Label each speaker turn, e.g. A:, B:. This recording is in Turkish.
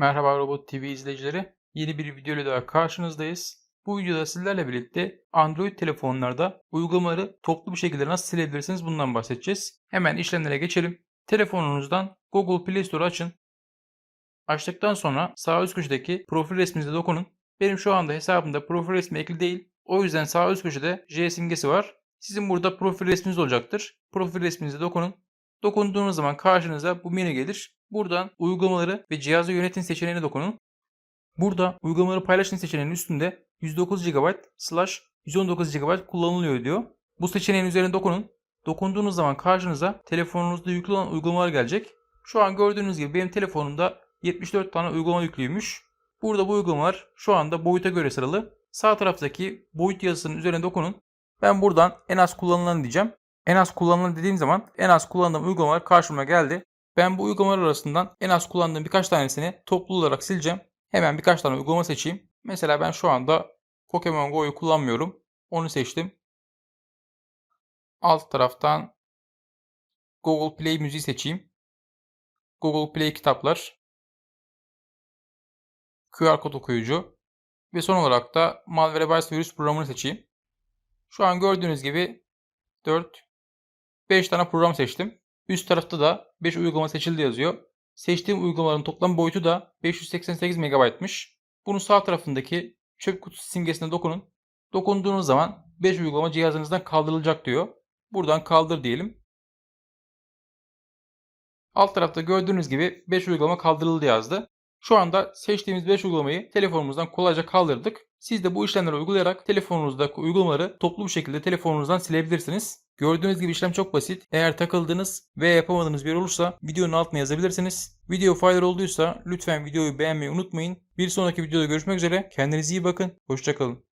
A: Merhaba Robot TV izleyicileri. Yeni bir video ile daha karşınızdayız. Bu videoda sizlerle birlikte Android telefonlarda uygulamaları toplu bir şekilde nasıl silebilirsiniz bundan bahsedeceğiz. Hemen işlemlere geçelim. Telefonunuzdan Google Play Store açın. Açtıktan sonra sağ üst köşedeki profil resminize dokunun. Benim şu anda hesabımda profil resmi ekli değil. O yüzden sağ üst köşede J simgesi var. Sizin burada profil resminiz olacaktır. Profil resminize dokunun. Dokunduğunuz zaman karşınıza bu menü gelir. Buradan uygulamaları ve cihazı yönetin seçeneğine dokunun. Burada uygulamaları paylaşın seçeneğinin üstünde 109 GB slash 119 GB kullanılıyor diyor. Bu seçeneğin üzerine dokunun. Dokunduğunuz zaman karşınıza telefonunuzda yüklü olan uygulamalar gelecek. Şu an gördüğünüz gibi benim telefonumda 74 tane uygulama yüklüymüş. Burada bu uygulamalar şu anda boyuta göre sıralı. Sağ taraftaki boyut yazısının üzerine dokunun. Ben buradan en az kullanılan diyeceğim. En az kullanılan dediğim zaman en az kullandığım uygulamalar karşıma geldi. Ben bu uygulamalar arasından en az kullandığım birkaç tanesini toplu olarak sileceğim. Hemen birkaç tane uygulama seçeyim. Mesela ben şu anda Pokemon Go'yu kullanmıyorum. Onu seçtim. Alt taraftan Google Play müziği seçeyim. Google Play kitaplar. QR kod okuyucu. Ve son olarak da Malwarebytes virüs programını seçeyim. Şu an gördüğünüz gibi 4, 5 tane program seçtim. Üst tarafta da 5 uygulama seçildi yazıyor. Seçtiğim uygulamaların toplam boyutu da 588 MB'mış. Bunun sağ tarafındaki çöp kutusu simgesine dokunun. Dokunduğunuz zaman 5 uygulama cihazınızdan kaldırılacak diyor. Buradan kaldır diyelim. Alt tarafta gördüğünüz gibi 5 uygulama kaldırıldı yazdı. Şu anda seçtiğimiz 5 uygulamayı telefonumuzdan kolayca kaldırdık. Siz de bu işlemleri uygulayarak telefonunuzdaki uygulamaları toplu bir şekilde telefonunuzdan silebilirsiniz. Gördüğünüz gibi işlem çok basit. Eğer takıldığınız veya yapamadığınız bir olursa videonun altına yazabilirsiniz. Video faydalı olduysa lütfen videoyu beğenmeyi unutmayın. Bir sonraki videoda görüşmek üzere. Kendinize iyi bakın. Hoşçakalın.